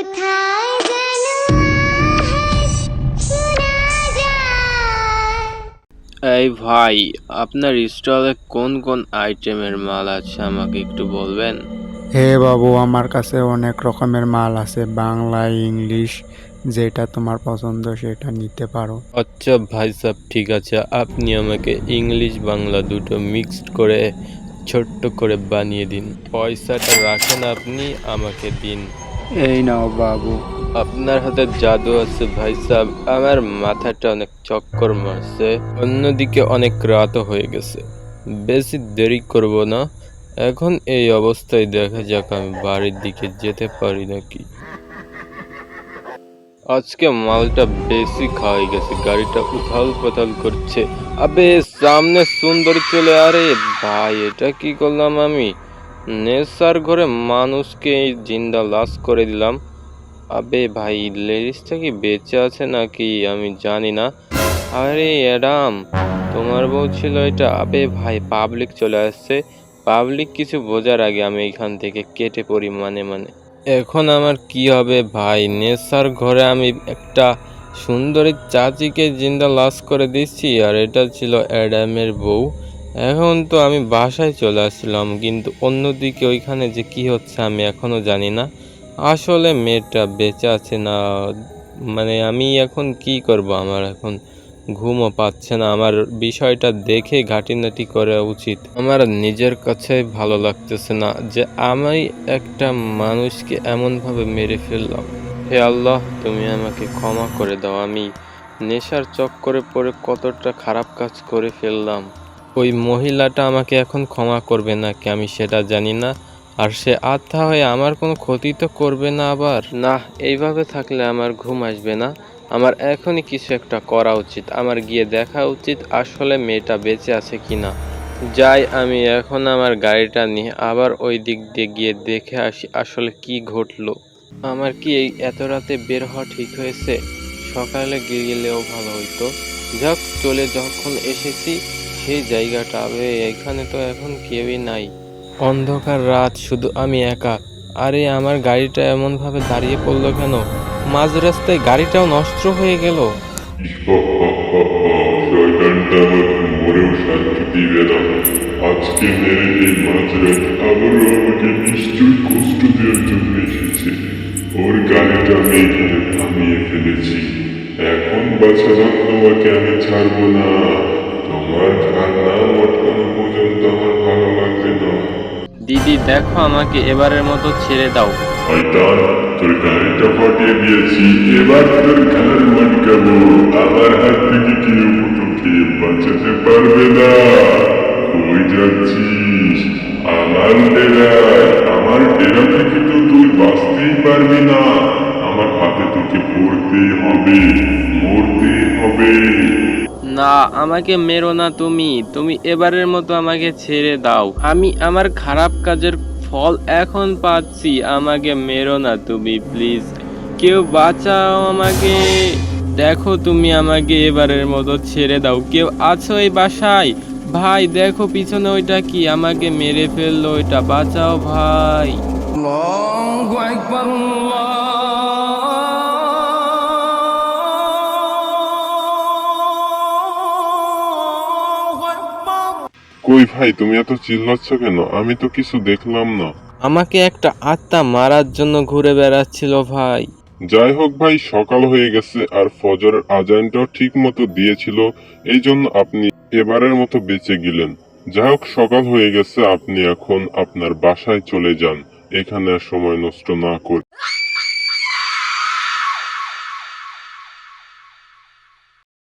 কোথায় যেন এই ভাই আপনার স্টলে কোন কোন আইটেমের মাল আছে আমাকে একটু বলবেন? হে বাবু আমার কাছে অনেক রকমের মাল আছে বাংলা ইংলিশ যেটা তোমার পছন্দ সেটা নিতে পারো। আচ্ছা ভাই সাহেব ঠিক আছে। আপনি আমাকে ইংলিশ বাংলা দুটো মিক্সড করে ছোট্ট করে বানিয়ে দিন। পয়সাটা রাখেন আপনি আমাকে দিন। এই নাও বাবু। আপনার হাতে জাদু আছে ভাই সাহেব আমার মাথাটা অনেক চক্কর মারছে। অন্যদিকে অনেক রাতও হয়ে গেছে। বেশি দেরি করব না। এখন এই অবস্থায় দেখা যাক আমি বাড়ির দিকে যেতে পারি নাকি। আজকে মালটা বেশি খাওয়াই গেছে। গাড়িটা উথাল পাথাল করছে। আবে, সামনে সুন্দর চলে। আরে ভাই, এটা কি করলাম আমি? নেশার ঘরে মানুষকে জিন্দা লাশ করে দিলাম। আবে ভাই, লেডিসটা কি বেঁচে আছে নাকি আমি জানি না। আরে অ্যাডাম, তোমার বউ ছিল এটা। আবে ভাই, পাবলিক চলে আসছে। পাবলিক কিছু বোঝার আগে আমি এখান থেকে কেটে পড়ি মানে মানে। এখন আমার কি হবে ভাই? নেশার ঘরে আমি একটা সুন্দরী চাচিকে জিন্দা লাশ করে দিচ্ছি, আর এটা ছিল অ্যাডামের বউ। এখন তো আমি বাসায় চলে আসছিলাম কিন্তু অন্যদিকে ওইখানে যে কি হচ্ছে আমি এখনও জানি না। আসলে মেয়েটা বেঁচে আছে না মানে আমি এখন কি করব? আমার এখন ঘুমও পাচ্ছে না। আমার বিষয়টা দেখে ঘাটিনাটি করা উচিত। আমার নিজের কাছে ভালো লাগতেছে না যে আমি একটা মানুষকে এমনভাবে মেরে ফেললাম। হে আল্লাহ, তুমি আমাকে ক্ষমা করে দাও। আমি নেশার চক্করে পড়ে কতটা খারাপ কাজ করে ফেললাম। ওই মহিলাটা আমাকে এখন ক্ষমা করবে নাকি আমি সেটা জানি না, আর সে আত্মা হয়ে আমার কোনো ক্ষতি তো করবে না আবার? না, এইভাবে থাকলে আমার ঘুম আসবে না। আমার এখনই কিছু একটা করা উচিত, আমার গিয়ে দেখা উচিত আসলে মেয়েটা বেঁচে আছে কি না যাই, আমি এখন আমার গাড়িটা নিয়ে আবার ওই দিক দিয়ে গিয়ে দেখে আসি আসলে কি ঘটলো। আমার কি এই এত রাতে বের হওয়া ঠিক হয়েছে? সকালে গিয়ে গেলেও ভালো হইতো। যাক, চলে যখন এসেছি সেই জায়গাটা আবে, এখানে তো এখন কেউই নাই। অন্ধকার রাত, শুধু আমি একা। আরে, আমার গাড়িটা এমনভাবে দাঁড়িয়ে পড়ল কেন? মাঝ রাস্তায় গাড়িটাও নষ্ট হয়ে গেল। এখানে তোমাকে আমি ছাড়বো না। দিদি, দেখো আমাকে এবারের মতো ছেড়ে দাও। শয়তান, তোর গাড়িটা ফাটিয়ে দিয়েছি। এবার তোর ঘাড় মটকাবো আমার হাত থেকে কেউ তোকে বাঁচাতে পারবে না। কই যাচ্ছিস? আমার ডেরায় আমার ডেরা থেকে তো তুই বাঁচতেই পারবি না। আমার হাতে তোকে পড়তেই হবে মরতে হবে। না, আমাকে মেরো না তুমি। তুমি এবারের মতো আমাকে ছেড়ে দাও। আমি আমার খারাপ কাজের ফল এখন পাচ্ছি। আমাকে মেরো না তুমি, প্লিজ। কেউ বাঁচাও আমাকে। দেখো তুমি আমাকে এবারের মতো ছেড়ে দাও। কেউ আছো এই বাসায়? ভাই, দেখো পিছনে ওইটা কি? আমাকে মেরে ফেলল ওইটা। বাঁচাও ভাই। কই ভাই তুমি এত চিল্লাচ্ছ কেন? আমি তো কিছু দেখলাম না। আমাকে একটা আত্মা মারার জন্য ঘুরে বেড়াচ্ছিল ভাই। যাই হোক ভাই সকাল হয়ে গেছে আর ফজর আজানটাও ঠিক মতো দিয়েছিল এই জন্য আপনি এবারের মতো বেঁচে গেলেন। যাই হোক সকাল হয়ে গেছে আপনি এখন আপনার বাসায় চলে যান। এখানে সময় নষ্ট না করে।